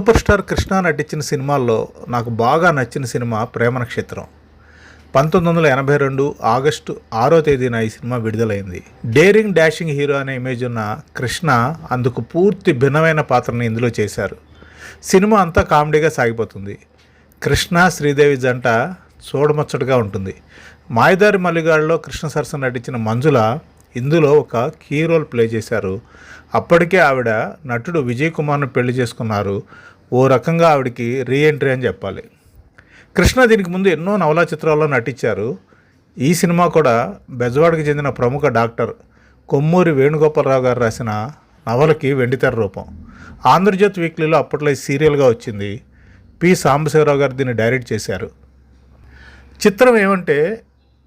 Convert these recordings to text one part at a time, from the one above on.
Super star Krishna నటించిన సినిమాల్లో నాకు బాగా నచ్చిన సినిమా ప్రేమ నక్షత్రం. పంతొమ్మిది వందల ఎనభై రెండు ఆగస్టు ఆరో తేదీన ఈ సినిమా విడుదలైంది. డేరింగ్ డాషింగ్ హీరో అనే ఇమేజ్ ఉన్న కృష్ణ అందుకు పూర్తి భిన్నమైన పాత్రను ఇందులో చేశారు. సినిమా అంతా కామెడీగా సాగిపోతుంది. కృష్ణ శ్రీదేవి జంట చూడముచ్చటగా ఉంటుంది. మాయదారి మల్లిగాడులో కృష్ణ సరసన నటించిన మంజుల ఇందులో ఒక కీ రోల్ ప్లే చేశారు. అప్పటికే ఆవిడ నటుడు విజయ్ కుమార్ను పెళ్ళి చేసుకున్నారు. ఓ రకంగా ఆవిడకి రీఎంట్రీ అని చెప్పాలి. కృష్ణ దీనికి ముందు ఎన్నో నవలా చిత్రాల్లో నటించారు. ఈ సినిమా కూడా బెజవాడకి చెందిన ప్రముఖ డాక్టర్ కొమ్మూరి వేణుగోపాలరావు గారు రాసిన నవలకి వెండితెర రూపం. ఆంధ్రజ్యోతి వీక్లీలో అప్పట్లో ఈ సీరియల్గా వచ్చింది. పి. సాంబశివరావు గారు దీన్ని డైరెక్ట్ చేశారు. చిత్రం ఏమంటే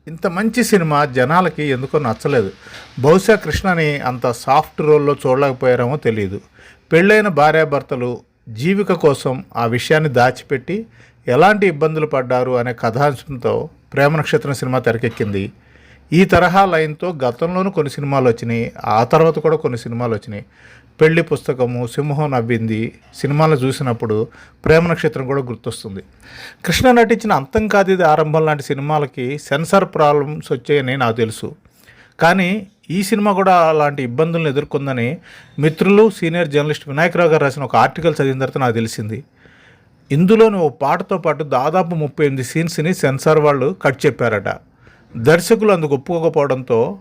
ఇంత మంచి సినిమా జనాలకి ఎందుకో నచ్చలేదు. బహుశా కృష్ణని అంత సాఫ్ట్ రోల్లో చూడలేకపోయారేమో తెలియదు పెళ్ళైన భార్యాభర్తలు జీవిక కోసం ఆ విషయాన్ని దాచిపెట్టి ఎలాంటి ఇబ్బందులు పడ్డారు అనే కథాంశంతో ప్రేమ నక్షత్రం సినిమా తెరకెక్కింది. ఈ తరహా లైన్తో గతంలోనూ కొన్ని సినిమాలు వచ్చినాయి ఆ తర్వాత కూడా కొన్ని సినిమాలు వచ్చినాయి. పెళ్ళి పుస్తకము సింహం నవ్వింది సినిమాలు చూసినప్పుడు ప్రేమ నక్షత్రం కూడా గుర్తొస్తుంది. కృష్ణ నటించిన అంతం కాదిది ఆరంభం లాంటి సినిమాలకి సెన్సార్ ప్రాబ్లమ్స్ వచ్చాయని నాకు తెలుసు. కానీ ఈ సినిమా కూడా అలాంటి ఇబ్బందులను ఎదుర్కొందని మిత్రులు సీనియర్ జర్నలిస్ట్ వినాయకరావు గారు రాసిన ఒక ఆర్టికల్ చదివిన తర్వాత నాకు తెలిసింది. ఇందులోని ఓ పాటతో పాటు దాదాపు ముప్పై ఎనిమిది సీన్స్ని సెన్సార్ వాళ్ళు కట్ చెప్పారట. దర్శకులు అందుకు ఒప్పుకోకపోవడంతో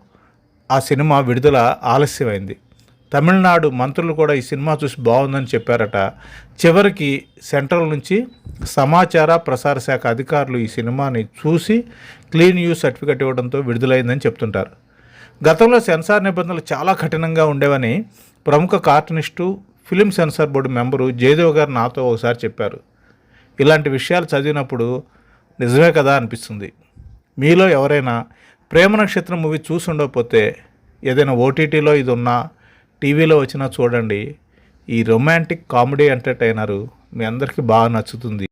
ఆ సినిమా విడుదల ఆలస్యమైంది. తమిళనాడు మంత్రులు కూడా ఈ సినిమా చూసి బాగుందని చెప్పారట. చివరికి సెంట్రల్ నుంచి సమాచార ప్రసార శాఖ అధికారులు ఈ సినిమాని చూసి క్లీన్ యూ సర్టిఫికెట్ ఇవ్వడంతో విడుదలైందని చెప్తుంటారు. గతంలో సెన్సార్ నిబంధనలు చాలా కఠినంగా ఉండేవని ప్రముఖ cartoonist film censor board member Jayadev గారు నాతో ఒకసారి చెప్పారు. ఇలాంటి విషయాలు చదివినప్పుడు నిజమే కదా అనిపిస్తుంది. మీలో ఎవరైనా ప్రేమ నక్షత్రం మూవీ చూసి ఉండకపోతే ఏదైనా ఓటీటీలో ఇది ఉన్నా టీవీలో వచ్చినా చూడండి. ఈ రొమాంటిక్ కామెడీ ఎంటర్టైనరు మీ అందరికీ బాగా నచ్చుతుంది.